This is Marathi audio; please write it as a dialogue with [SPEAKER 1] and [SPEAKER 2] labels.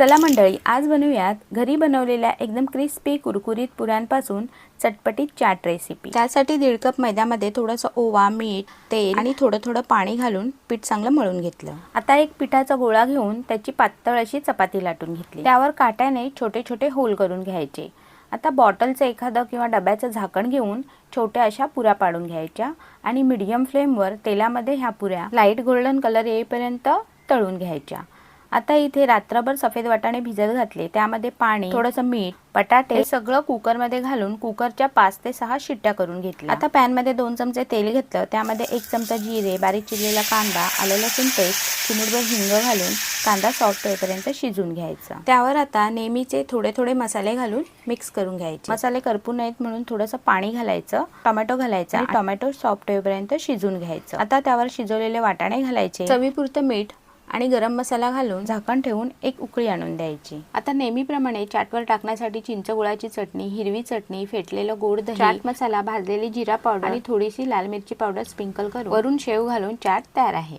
[SPEAKER 1] चला मंडळी आज बनवूयात घरी बनवलेल्या एकदम क्रिस्पी कुरकुरीत पुऱ्यांपासून चटपटीत चाट रेसिपी त्यासाठी दीड कप मैद्यामध्ये थोडंसं ओवा मीठ तेल आणि थोडं थोडं पाणी घालून पीठ चांगलं मळून घेतलं. आता एक पिठाचा गोळा घेऊन त्याची पातळ अशी चपाती लाटून घेतली. त्यावर काट्याने छोटे छोटे होल करून घ्यायचे. आता बॉटलचं एखादं किंवा डब्याचं झाकण घेऊन छोट्या अशा पुऱ्या पाडून घ्यायच्या आणि मीडियम फ्लेमवर तेलामध्ये ह्या पुऱ्या लाइट गोल्डन कलर येईपर्यंत तळून घ्यायच्या. आता इथे रात्रभर सफेद वाटाणे भिजत घातले. त्यामध्ये पाणी थोडंसं मीठ बटाटे हे सगळं कुकरमध्ये घालून कुकरच्या पाच ते सहा शिट्ट्या करून घेतल्या. आता पॅनमध्ये दोन चमचे तेल घेतलं. त्यामध्ये एक चमचा जिरे बारीक चिरलेला कांदा आलं लसूण पेस्ट चिमुडभर हिंग घालून कांदा सॉफ्ट होईपर्यंत शिजून घ्यायचा. त्यावर आता नेहमीचे थोडे थोडे मसाले घालून मिक्स करून घ्यायचे. मसाले करपू नयेत म्हणून थोडंसं पाणी घालायचं टोमॅटो घालायचा आणि टोमॅटो सॉफ्ट होईपर्यंत शिजून घ्यायचं. आता त्यावर शिजवलेले वाटाणे घालायचे. चवीपुरतं मीठ आणि गरम मसाला घालून झाकण ठेवून एक उकळी आणून द्यायची. आता नेहमीप्रमाणे चाटवर टाकण्यासाठी चिंच गुळाची चटणी हिरवी चटणी फेटलेलं गोड दही चाट मसाला भाजलेली जिरा पावडर आणि थोडीशी लाल मिरची पावडर स्प्रिंकल करून वरून शेव घालून चाट तयार आहे.